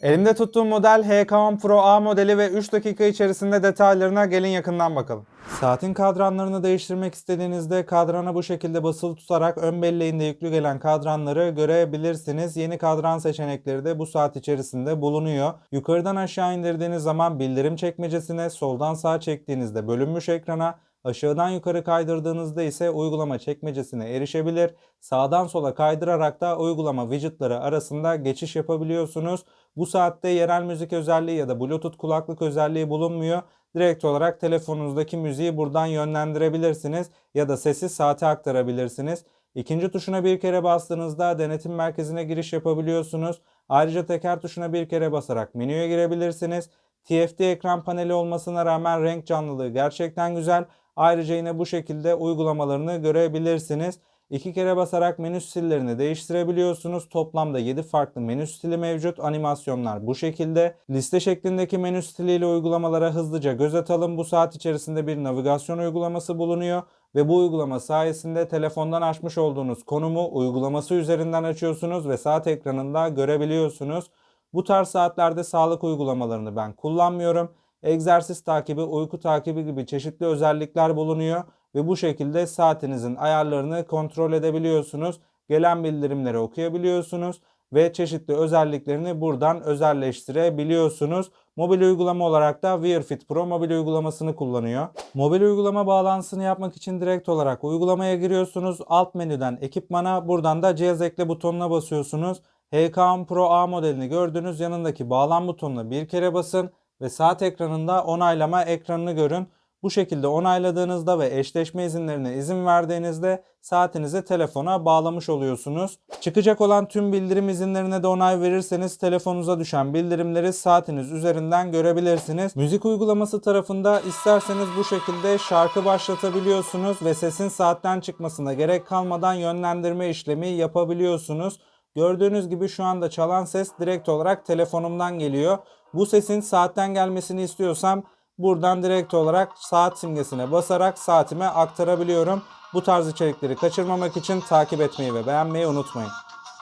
Elimde tuttuğum model HK10 Pro A modeli ve 3 dakika içerisinde detaylarına gelin yakından bakalım. Saatin kadranlarını değiştirmek istediğinizde kadrana bu şekilde basılı tutarak ön belleğinde yüklü gelen kadranları görebilirsiniz. Yeni kadran seçenekleri de bu saat içerisinde bulunuyor. Yukarıdan aşağı indirdiğiniz zaman bildirim çekmecesine, soldan sağa çektiğinizde bölünmüş ekrana, Aşağıdan yukarı kaydırdığınızda ise uygulama çekmecesine erişebilir. Sağdan sola kaydırarak da uygulama widgetları arasında geçiş yapabiliyorsunuz. Bu saatte yerel müzik özelliği ya da Bluetooth kulaklık özelliği bulunmuyor. Direkt olarak telefonunuzdaki müziği buradan yönlendirebilirsiniz ya da sesi saate aktarabilirsiniz. İkinci tuşuna bir kere bastığınızda denetim merkezine giriş yapabiliyorsunuz. Ayrıca teker tuşuna bir kere basarak menüye girebilirsiniz. TFT ekran paneli olmasına rağmen renk canlılığı gerçekten güzel. Ayrıca yine bu şekilde uygulamalarını görebilirsiniz. İki kere basarak menü stillerini değiştirebiliyorsunuz. Toplamda 7 farklı menü stili mevcut. Animasyonlar bu şekilde. Liste şeklindeki menü stiliyle uygulamalara hızlıca göz atalım. Bu saat içerisinde bir navigasyon uygulaması bulunuyor ve bu uygulama sayesinde telefondan açmış olduğunuz konumu uygulaması üzerinden açıyorsunuz ve saat ekranında görebiliyorsunuz. Bu tarz saatlerde sağlık uygulamalarını ben kullanmıyorum. Egzersiz takibi, uyku takibi gibi çeşitli özellikler bulunuyor ve bu şekilde saatinizin ayarlarını kontrol edebiliyorsunuz. Gelen bildirimleri okuyabiliyorsunuz ve çeşitli özelliklerini buradan özelleştirebiliyorsunuz. Mobil uygulama olarak da Wear Fit Pro mobil uygulamasını kullanıyor. Mobil uygulama bağlantısını yapmak için direkt olarak uygulamaya giriyorsunuz. Alt menüden ekipmana buradan da cihaz ekle butonuna basıyorsunuz. HK10 Pro A modelini gördüğünüz yanındaki bağlan butonuna bir kere basın ve saat ekranında onaylama ekranını görün. Bu şekilde onayladığınızda ve eşleşme izinlerine izin verdiğinizde saatinizi telefona bağlamış oluyorsunuz. Çıkacak olan tüm bildirim izinlerine de onay verirseniz telefonunuza düşen bildirimleri saatiniz üzerinden görebilirsiniz. Müzik uygulaması tarafında isterseniz bu şekilde şarkı başlatabiliyorsunuz ve sesin saatten çıkmasına gerek kalmadan yönlendirme işlemi yapabiliyorsunuz. Gördüğünüz gibi şu anda çalan ses direkt olarak telefonumdan geliyor. Bu sesin saatten gelmesini istiyorsam buradan direkt olarak saat simgesine basarak saatime aktarabiliyorum. Bu tarz içerikleri kaçırmamak için takip etmeyi ve beğenmeyi unutmayın.